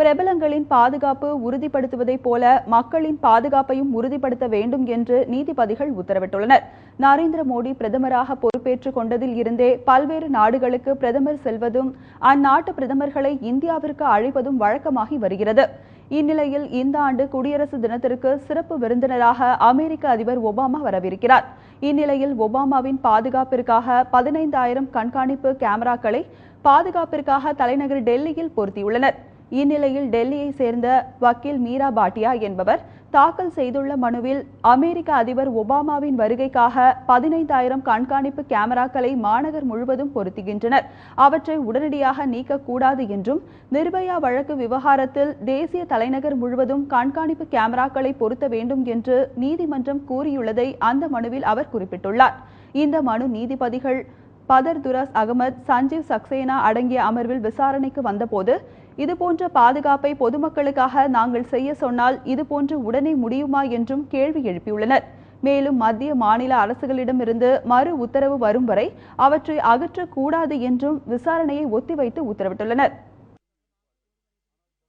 பிரபலங்களின் பாதுகாப்பு உறுதிப்படுத்துவதைப் போல மக்களின் பாதுகாப்பையும் உறுதிப்படுத்த வேண்டும் என்று நீதிபதிகள் உத்தரவிட்டுள்ளனர். நரேந்திர மோடி பிரதமராக பொறுப்பேற்றுக் கொண்டதில் இருந்தே பல்வேறு நாடுகளுக்கு பிரதமர் செல்வதும் அந்நாட்டு பிரதமர்களை இந்தியாவிற்கு அழைப்பதும் வழக்கமாகி வருகிறது. இந்நிலையில் இந்த ஆண்டு குடியரசு தினத்திற்கு சிறப்பு விருந்தினராக அமெரிக்க அதிபர் ஒபாமா வரவிருக்கிறார். இந்நிலையில் ஒபாமாவின் பாதுகாப்பிற்காக பதினைந்தாயிரம் கண்காணிப்பு கேமராக்களை பாதுகாப்பிற்காக தலைநகர் டெல்லியில் பொருத்தியுள்ளனர். இந்நிலையில் டெல்லியை சேர்ந்த வக்கீல் மீரா பாட்டியா என்பவர் தாக்கல் செய்துள்ள மனுவில் அமெரிக்க அதிபர் ஒபாமாவின் வருகைக்காக பதினைந்தாயிரம் கண்காணிப்பு கேமராக்களை மாநகர் முழுவதும் பொருத்துகின்றனர். அவற்றை உடனடியாக நீக்கக்கூடாது என்றும் நிர்பயா வழக்கு விவகாரத்தில் தேசிய தலைநகர் முழுவதும் கண்காணிப்பு கேமராக்களை பொருத்த வேண்டும் என்று நீதிமன்றம் கூறியுள்ளதை அந்த மனுவில் அவர் குறிப்பிட்டுள்ளார். இந்த மனு நீதிபதிகள் பதர் துராஸ் அகமது சஞ்சீவ் சக்சேனா அடங்கிய அமர்வில் விசாரணைக்கு வந்தபோது இதுபோன்ற பாதுகாப்பை பொதுமக்களுக்காக நாங்கள் செய்ய சொன்னால் இதுபோன்று உடனே முடியுமா? என்றும் கேள்வி எழுப்பியுள்ளனர். மேலும் மத்திய மாநில அரசுகளிடமிருந்து மறு உத்தரவு வரும் வரை அவற்றை அகற்றக்கூடாது என்றும் விசாரணையை ஒத்திவைத்து உத்தரவிட்டுள்ளனர்.